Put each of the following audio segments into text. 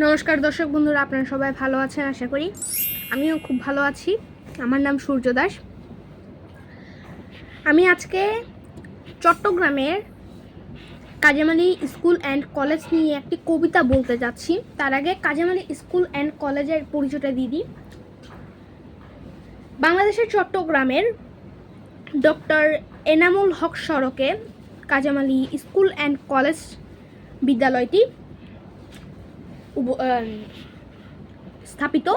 নমস্কার দর্শক বন্ধুরা, আপনারা সবাই ভালো আছেন আশা করি। আমিও খুব ভালো আছি। আমার নাম সূর্য দাস। আমি আজকে চট্টগ্রামের কাজেমালি স্কুল অ্যান্ড কলেজ নিয়ে একটি কবিতা বলতে যাচ্ছি। তার আগে কাজেমালি স্কুল অ্যান্ড কলেজের পরিচয়টা দিয়ে দিই। বাংলাদেশের চট্টগ্রামের ডক্টর এনামুল হক সড়কে কাজামালি স্কুল অ্যান্ড কলেজ বিদ্যালয়টি স্থাপিত।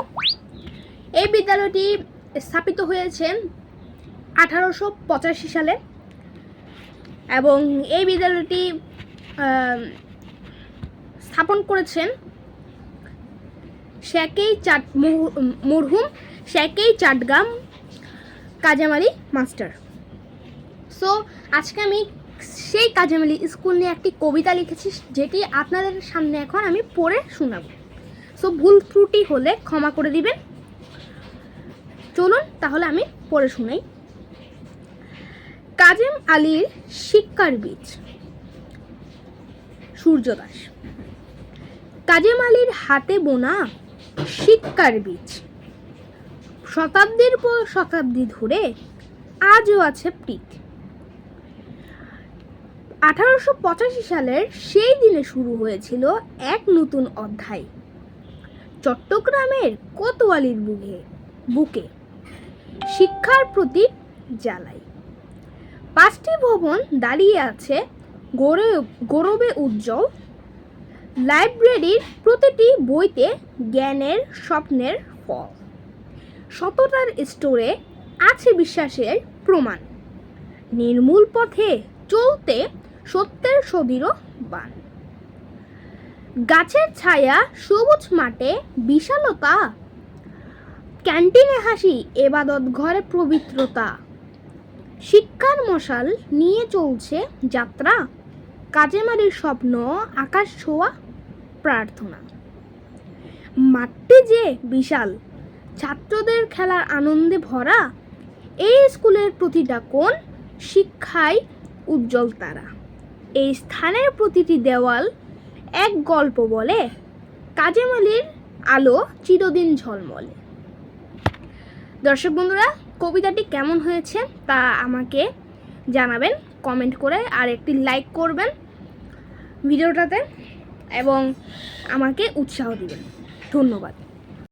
এই বিদ্যালয়টি স্থাপিত হয়েছে আঠারোশো পঁচাশি সালে এবং এই বিদ্যালয়টি স্থাপন করেছেন শেকেই চাট মরহু- মরহুম শেকেই চাটগাম কাজামারি মাস্টার। সো আজকে আমি সেই কাজামালি স্কুল নিয়ে একটি কবিতা লিখেছি, যেটি আপনাদের সামনে এখন আমি পড়ে শোনাবো। সো ভুল ত্রুটি হলে ক্ষমা করে দিবেন। চলুন, তাহলে আমি পড়ে শুনাই। কাজেম আলীর শিক্ষার বীজ, সূর্যদাস। কাজেম আলীর হাতে বোনা শিক্ষার বীজ। শতাব্দীর পর শতাব্দী ধরে আজও আছে পিক আঠারোশো পঁচাশি সালের সেই দিনে শুরু হয়েছিল এক নতুন অধ্যায়। চট্টগ্রামের কোতোয়ালির বুকে বুকে শিক্ষার প্রতীক জ্বালাই। পাঁচটি ভবন দাঁড়িয়ে আছে গৌরব, গৌরবে উজ্জ্বল। লাইব্রেরির প্রতিটি বইতে জ্ঞানের স্বপ্নের ফল। সততার স্টোরে আছে বিশ্বাসের প্রমাণ। নির্মূল পথে চলতে সত্যের সদিরও বান। গাছের ছায়া সবুজ মাঠে বিশালতা। ক্যান্টিনে হাসি, এবাদত ঘরে পবিত্রতা। শিক্ষার মশাল নিয়ে চলছে যাত্রা। কাজেমারির স্বপ্ন, আকাশ ছোঁয়া প্রার্থনা। মাঠটি যে বিশাল, ছাত্রদের খেলার আনন্দে ভরা, এই স্কুলের প্রতিটা কোণ শিক্ষায় উজ্জ্বল তারা। এই স্থানের প্রতিটি দেওয়াল এক গল্প বলে। কাজেমালির আলো চিরদিন ঝলমলে। দর্শক বন্ধুরা, কবিতাটি কেমন হয়েছে তা আমাকে জানাবেন, কমেন্ট করে আর একটি লাইক করবেন ভিডিওটাতে এবং আমাকে উৎসাহ দিবেন। ধন্যবাদ।